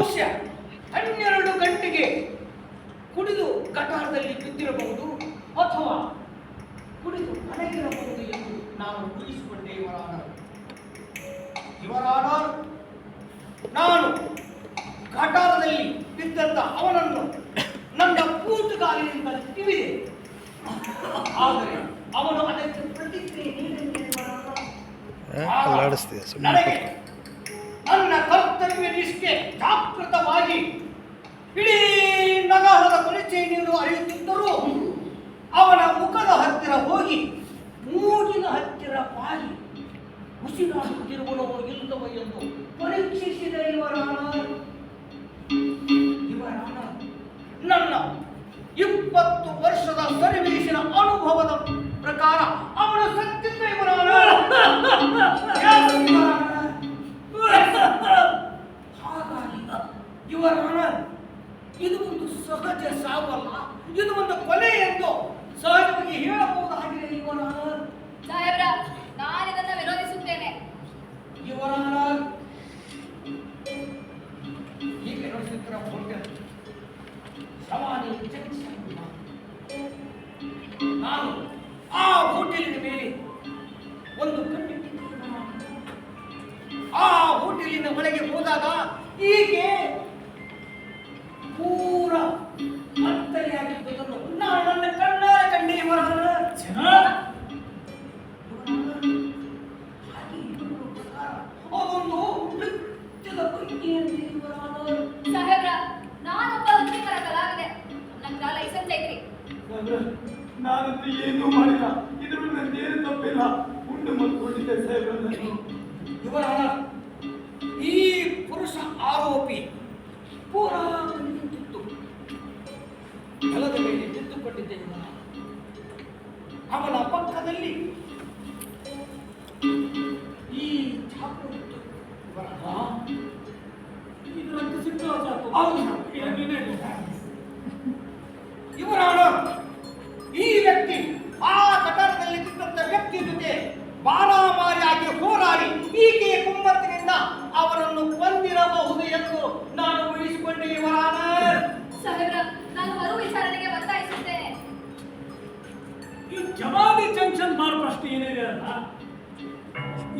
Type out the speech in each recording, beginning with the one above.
ಬಹುಶಃ ಹನ್ನೆರಡು ಗಂಟೆಗೆ ಕುಡಿದು ಕಟಾರದಲ್ಲಿ ಬಿದ್ದಿರಬಹುದು ಅಥವಾ ಕುಡಿದು ಮಲಗಿರಬಹುದು ಎಂದು ನಾನು ಊಹಿಸಿಕೊಂಡೆ ಇವರ ಆನರ್ ಇವರ ಆನರ್ ನಾನು ಕಟಾರದಲ್ಲಿ ಬಿದ್ದಂತ ಅವನನ್ನು ನನ್ನ ಕೂತುಗಾಲಿನಿಂದ ತಿವಿದೆ ಆದರೆ ಅವನು ಅದಕ್ಕೆ ಪ್ರತಿಕ್ರಿಯೆ ನೀಡಲಿಲ್ಲ ಇಡೀ ನಗರದ ಕೊಳಚೆ ನೀರು ಹರಿಯುತ್ತಿದ್ದರೂ ಅವನ ಮುಖದ ಹತ್ತಿರ ಹೋಗಿ ಮೂಗಿನ ಹತ್ತಿರ ಬಾಗಿ ಉಸಿರಾಡುತ್ತಿರುವನು ಇಲ್ಲವ ಎಂದು ಪರೀಕ್ಷಿಸಿದ ಇವರ. ಮಲ್ಕೊಂಡಿದ್ದೆ ಸಾಹೇಬ್ರನ್ನು ಇವರ ಈ ಪುರುಷ ಆರೋಪಿ ಪೂರ ನಿಂತಿತ್ತು ನೆಲದ ಮೇಲೆ ನಿಂತುಕೊಂಡಿದ್ದೆ ಇವನ ಅವನ ಪಕ್ಕದಲ್ಲಿ ಈ ಚಾಕು ಇತ್ತು. ಇವರ. ಇದರಂತೆ ಸಿಟ್ಟು ಚಾಕು ಹೇಳು. ಇವರ ಮಾರಾಮಾರಿಯಾಗಿ ಹೋರಾಡಿ ಈಕೆಯ ಕುಮ್ಮತ್ತಿನಿಂದ ಅವರನ್ನು ಕೊಂದಿರಬಹುದು ಎಂದು ನಾನು ಉಳಿಸಿಕೊಂಡಿ ಇವರ ಆನರ್. ಸಾಹೇಬ್ರ ನಾನು ಮರು ವಿಚಾರಣೆಗೆ ಒತ್ತಾಯಿಸುತ್ತೇನೆ. ಈ ಜವಾದಿ ಜಂಕ್ಷನ್ ಮಾಡೋ ಪ್ರಶ್ನೆ ಏನಿದೆ ಅಲ್ಲ?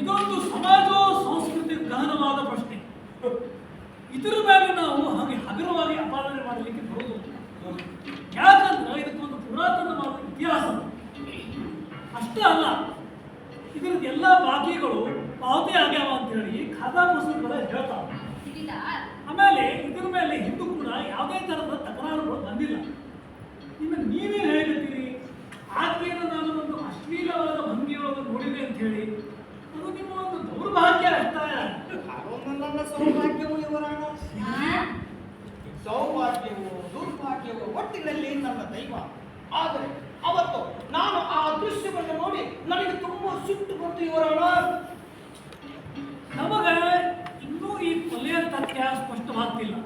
ಇದೊಂದು ಸಮಾಜ ಸಂಸ್ಕೃತಿ ಗಹನವಾದ ಪ್ರಶ್ನೆ. ಇದರ ಮೇಲೆ ಮೇಲೆ ಹಿಂದೂ ಕೂಡ ಯಾವುದೇ ಥರದ ತಕರಾರುಗಳು ಬಂದಿಲ್ಲ. ಇನ್ನು ನೀವೇನು ಹೇಳಿರ್ತೀರಿ ಆಕೆಯನ್ನು ನಾನು ಒಂದು ಅಶ್ಲೀಲವಾದ ಭಂಗಿಯೊಳಗೆ ನೋಡಿದೆ ಅಂತ ಹೇಳಿ. ಅದು ನಿಮ್ಮ ಒಂದು ದೌರ್ಭಾಗ್ಯ ಅಷ್ಟೇ ಸೌಭಾಗ್ಯವು ಇವರಾಣ? ಸೌಭಾಗ್ಯವು ದುರ್ಭಾಗ್ಯವು ಒಟ್ಟಿನಲ್ಲಿ ನನ್ನ ದೈವ. ಆದರೆ ಅವತ್ತು ನಾನು ಆ ದೃಶ್ಯವನ್ನು ನೋಡಿ ನನಗೆ ತುಂಬಾ ಸಿಟ್ಟು ಬಂತು ಇವರ ಆನರ್. ನಮಗೆ ಇನ್ನೂ ಈ ಕೊಲೆಯ ತಥ್ಯ ಸ್ಪಷ್ಟವಾಗ್ತಿಲ್ಲ.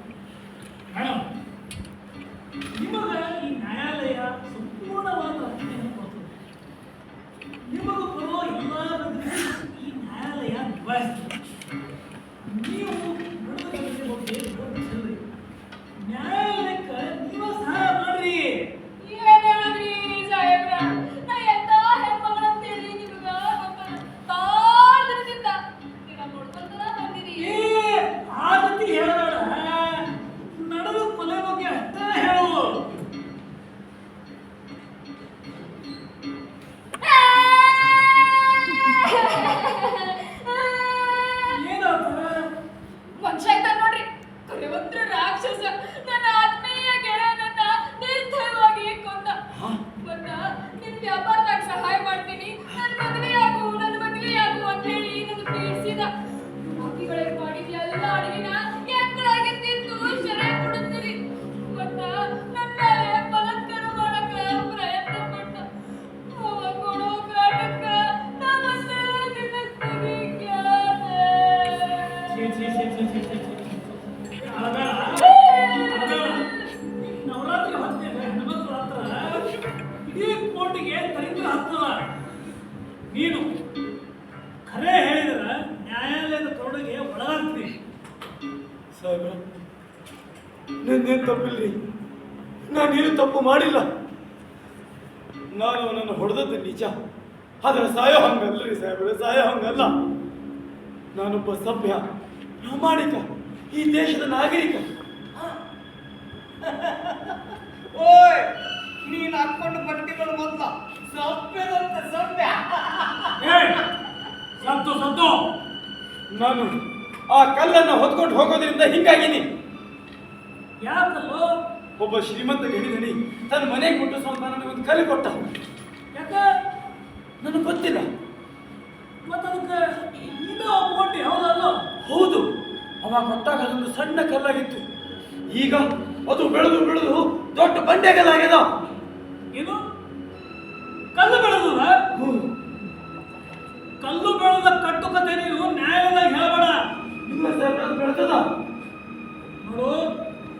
ಖರೆ ಹೇಳಿದ್ರೆ ತಪ್ಪಿಲ್ಲ? ನಾನೇನು ತಪ್ಪು ಮಾಡಿಲ್ಲ? ನಾನು ಅವನನ್ನು ಹೊಡೆದದ್ದು ನಿಜ. ಆದರೆ ಸಾಯೋ ಹಂಗಲ್ಲ ರೀ ಸಾಹೇಬ್ರೆ ಸಾಯೋ ಹಂಗಲ್ಲ. ನಾನೊಬ್ಬ ಸಭ್ಯ ಪ್ರಾಮಾಣಿಕ ಈ ದೇಶದ ನಾಗರಿಕ. ಓಯ್ ನೀನು ಹಾಕೊಂಡು ಬಟ್ಟೆಗಳು ಮೊದಲ. ಸಭ್ಯದಂತ ಸಭ್ಯ. ಸತ್ತು ಸದ್ದು ಸದ್ದು ನಾನು ಆ ಕಲ್ಲನ್ನು ಹೊತ್ಕೊಂಡು ಹೋಗೋದ್ರಿಂದ ಹಿಂಗಾಗಿನಿ. ಯಾಕಲ್ಲೋ? ಒಬ್ಬ ಶ್ರೀಮಂತ ಗಣಿಗಣಿ ತನ್ನ ಮನೆಗೆ ಕೊಟ್ಟು ಸ್ವಲ್ಪ ನನಗೆ ಒಂದು ಕಲೆ ಕೊಟ್ಟ. ಯಾಕ? ನನಗೆ ಗೊತ್ತಿಲ್ಲ. ಮತ್ತೆ ಅದಕ್ಕೆ ನೀನು ಒಪ್ಕೊಂಡಿ ಹೌದಲ್ಲ? ಹೌದು ಅವ ಕೊಟ್ಟಾಗ ಅದೊಂದು ಸಣ್ಣ ಕಲ್ಲಾಗಿತ್ತು. ಈಗ ಅದು ಬೆಳೆದು ಬೆಳೆದು ದೊಡ್ಡ ಬಂಡೆಗಲ್ಲಾಗ್ಯದ ಇದು ಕಲ್ಲು ಬೆಳೆದ ಕಟ್ಟುಕತೆ ನೀನು ನ್ಯಾಯಾಲಯದಾಗ ಹೇಳಬೇಡ ಇಲ್ಲ ಸಾಹೇಬ್ರೆ, ಅದು ಬೆಳೆದದ ನೋಡು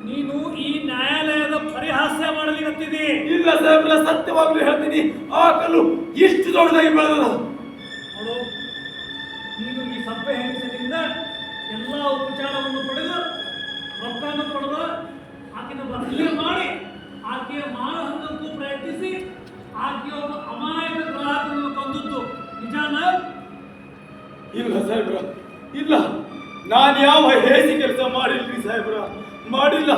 ನೀನು ಈ ನ್ಯಾಯಾಲಯದ ಪರಿಹಾಸ್ಯ ಮಾಡಲಿಕತ್ತಿದಿ ಇಲ್ಲ ಸಾಹೇಬ್ರ ಸತ್ಯವಾಗ್ಲೂ ಹೇಳ್ತೀನಿ. ಆ ಕಲ್ಲು ಇಷ್ಟು ದೊಡ್ಡದಾಗಿ ಬೆಳೆದ ನೋಡು ನೀನು ಈ ಸಭೆ ಹೆಂಗಸರಿಂದ ಎಲ್ಲ ಉಪಚಾರವನ್ನು ಪಡೆದು ರೊಕ್ಕವನ್ನು ಪಡೆದು ಆಕೆನ ಬದಲೇ ಮಾಡಿ ಆಕೆಯ ಮಾನಹಂಗಕ್ಕೂ ಪ್ರಯತ್ನಿಸಿ ಆಕೆಯ ಒಬ್ಬ ಅಮಾಯಕ ಗ್ರಾಹಕರನ್ನು ಕೊಂದದ್ದು ನಿಜಾನ ಇಲ್ಲ ಸಾಹೇಬ್ರ ಇಲ್ಲ. ನಾನು ಯಾವ ಹೇಸಿ ಕೆಲಸ ಮಾಡಿಲ್ರಿ ಸಾಹೇಬ್ರ? ಮಾಡಿಲ್ಲ.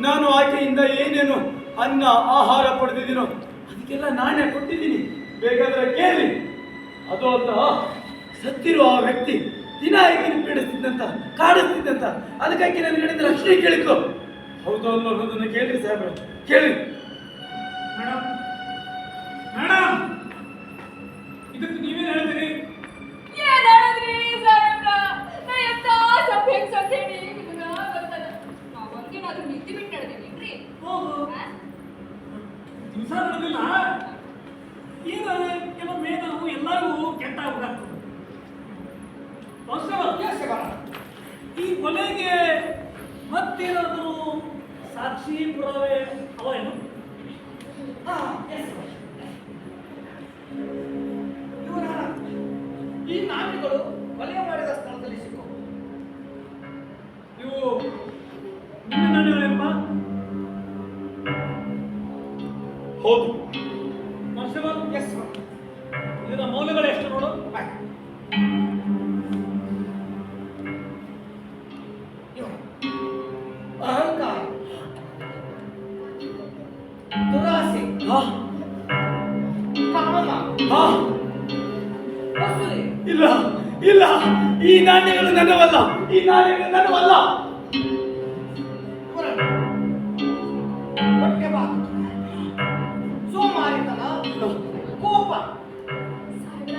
ನಾನು ಆಕೆಯಿಂದ ಏನೇನು ಅನ್ನ, ಆಹಾರ ಪಡೆದಿದ್ದೀನೋ? ಅದಕ್ಕೆಲ್ಲ ನಾನೇ ಕೊಟ್ಟಿದ್ದೀನಿ. ಬೇಕಾದ್ರೆ ಕೇಳಿ. ಅದು ಅಂತ ಸತ್ತಿರೋ ಆ ವ್ಯಕ್ತಿ ದಿನ ಈಗಿನ ಪೀಡಿಸ್ತಿದ್ದಂತ ಕಾಡಿಸ್ತಿದ್ದಂತ? ಅದಕ್ಕಾಗಿ ನಾನು ಹೇಳಿದ ರಕ್ಷಣೆ ಕೇಳಿಕೊ. ಹೌದು ಅನ್ನೋದನ್ನು ಕೇಳಿ ಸಾಹೇಬ್ರೆ. ಕೇಳಿ. ಮೇಡಮ್ ಕೊಲೆಗೆ ಮತ್ತೇನಾದರೂ ಸಾಕ್ಷಿ ಪುರಾವೆ ಅವ ಏನು? ಇವರ ಈ ನಾಯಿಗಳು ಕೊಲೆ ಮಾಡಿದ ಸ್ಥಳದಲ್ಲಿ ಸಿಕ್ಕವು ಇವು ಹೌದು. ಎಸ್ ಇದರ ಮೌಲ್ಯಗಳು ಎಷ್ಟು ನೋಡು? ಈ ನಾಣ್ಯಗಳು ನನ್ನವಲ್ಲ. ಈ ನಾಣ್ಯಗಳು ನನ್ನವಲ್ಲ. ಇವರ ಹೊಟ್ಟೆ ಬಾಕು ಸೋಮಾರಿತನ. ಕೋಪ. ಸಾಹೇಬ್ರ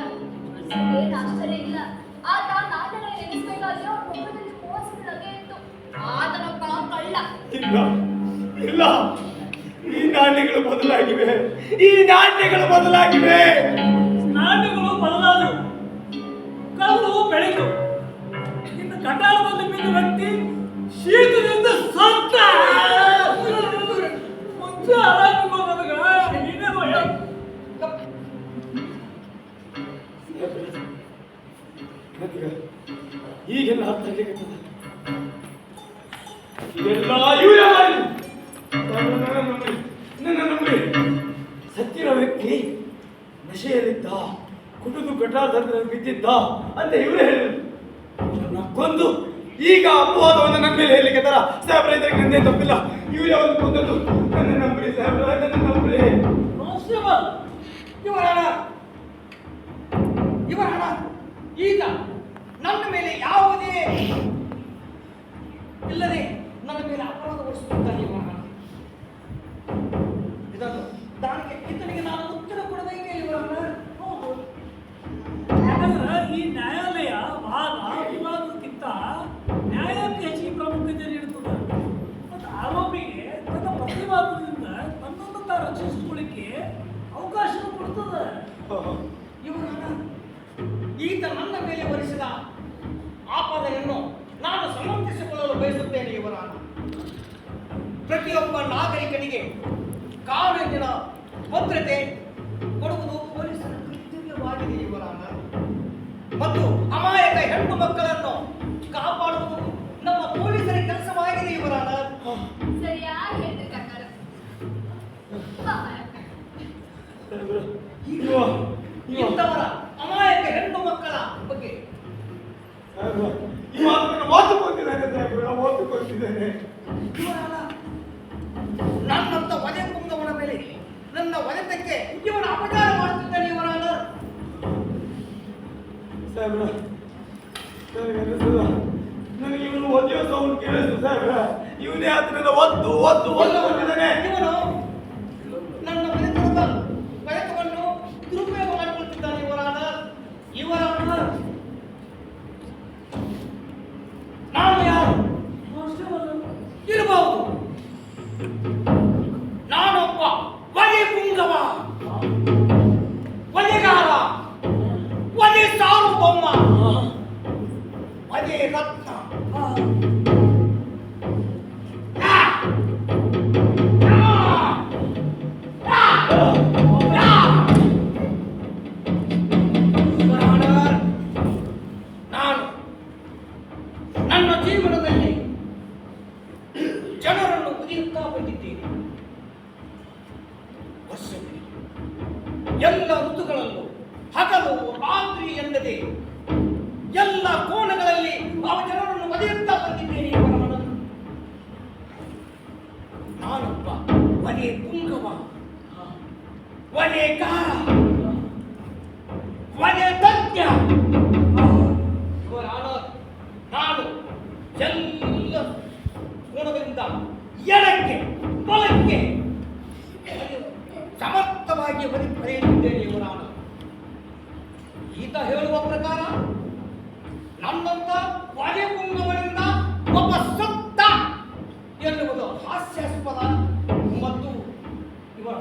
ಏನ್ ಆಶ್ಚರ್ಯ ಇಲ್ಲ. ಆತ ನಾಟಕ ನೆನೆಸ್ಬೇಕಾದ್ರೆ ಅವ್ರ ಮುಖದಲ್ಲಿ ಮೋಸದ ನಗೆ ಇತ್ತು. ಆತನ ಕಳ ಕಳ್ಳ ಇಲ್ಲ. ಇಲ್ಲ. ಈ ನಾಣ್ಯಗಳು ಬದಲಾಗಿವೆ. ಈ ನಾಣ್ಯಗಳು ಬದಲಾಗಿವೆ. ನಾಣ್ಯಗಳು ಕಲ್ಲು ಬೆಳೆದು ಇನ್ನು ಕಟಾಳದಲ್ಲಿ ಬಿದ್ದ ವ್ಯಕ್ತಿ ಶೀತದಿಂದ ಸತ್ತ ಮುಂಚೆ ಆರಾಮ ನನಗ ನೀನೇನೋ ಹೇಳು. ನನಗೆ ಈಗೆಲ್ಲ ಅರ್ಥ ಎಲ್ಲ ಇವರೇ ನಂಬಿ. ಸತ್ತಿರೋ ವ್ಯಕ್ತಿ ನಶೆಯಲ್ಲಿದ್ದ ಬಿದ್ದಿದ್ದ ಅಂತ ಇವರು ಹೇಳಿದ್ರು. ನಕ್ಕೊಂದು ಕೊಂದು. ಈಗ ಅಪವಾದವನ್ನು ನನ್ನ ಮೇಲೆ ಹೇಳಲಿಕ್ಕೆ ತರ ಸಾಹೇಬ್ರ ನಂದೇ ತಪ್ಪಿಲ್ಲ. ಇವರೇ ಅವನು ಕೊಂದದ್ದು. ನನ್ನ ನಂಬ್ರಿ, ಸಾಹೇಬ್ರ, ನನ್ನ ಮೇಲೆ ಹೊರಿಸಿದ ಆಪಾದನೆಯನ್ನು ನಾನು ಸಮರ್ಥಿಸಿಕೊಳ್ಳಲು ಬಯಸುತ್ತೇನೆ ಇವರ ಪ್ರತಿಯೊಬ್ಬ ನಾಗರಿಕನಿಗೆ ಕಾನೂನಿನ ಭದ್ರತೆ ಕೊಡುವುದು ಪೊಲೀಸರ ಕರ್ತವ್ಯವಾಗಿದೆ ಇವರ ಮತ್ತು ಅಮಾಯಕ ಹೆಣ್ಣು ಮಕ್ಕಳನ್ನು ಕಾಪಾಡುವುದು ಸಾಹೇಬ್ರ ಮಾತು ಕೊಟ್ಟಿದ್ದಾನೆ ಇವನಲ್ಲ. ನನ್ನಂತ ವಲೆ ಕುಂದವನ ಮೇಲೆ ನನ್ನ ವಲಯಕ್ಕೆ ಇವನ ಅಪಚಾರ ಮಾಡುತ್ತಿದ್ದಾನೆ ಇವನ ಸಾಹೇಬ್ರ ನನಗೆ ಅನಿಸ್ತದ ನನಗೆ ಇವನು ಸೌಂಡ್ ಕೇಳಿಸ್ತು ಸಾಹೇಬ್ರ. ಇವನೇ ಆತನನ್ನ ಒತ್ತು ಒತ್ತು ಒಂದು ಬಂದಿದ್ದಾನೆ ಇವನು ಎಲ್ಲ ಋತುಗಳಲ್ಲೂ ಹಗಲು ರಾತ್ರಿ ಎನ್ನದೆ ಎಲ್ಲ ಕೋಣಗಳಲ್ಲಿ ಆ ಜನರನ್ನು ಒಲೆ ಪುಂಗವ ಒಲೆಗಾರ ಒಲೆ ತಜ್ಞ ಇವರ ಆನರ್, ನಾನು ಎಲ್ಲ ಎಡಕ್ಕೆ ಬಲಕ್ಕೆ ಸಮರ್ಥವಾಗಿ ಆನರ್. ಈತ ಹೇಳುವ ಪ್ರಕಾರ ನನ್ನಂತ ಒಲೆ ಕುಂಗವರಿಂದ ಒಬ್ಬ ಸತ್ತ ಎನ್ನುವುದು ಹಾಸ್ಯಾಸ್ಪದ ಮತ್ತು ಇವರ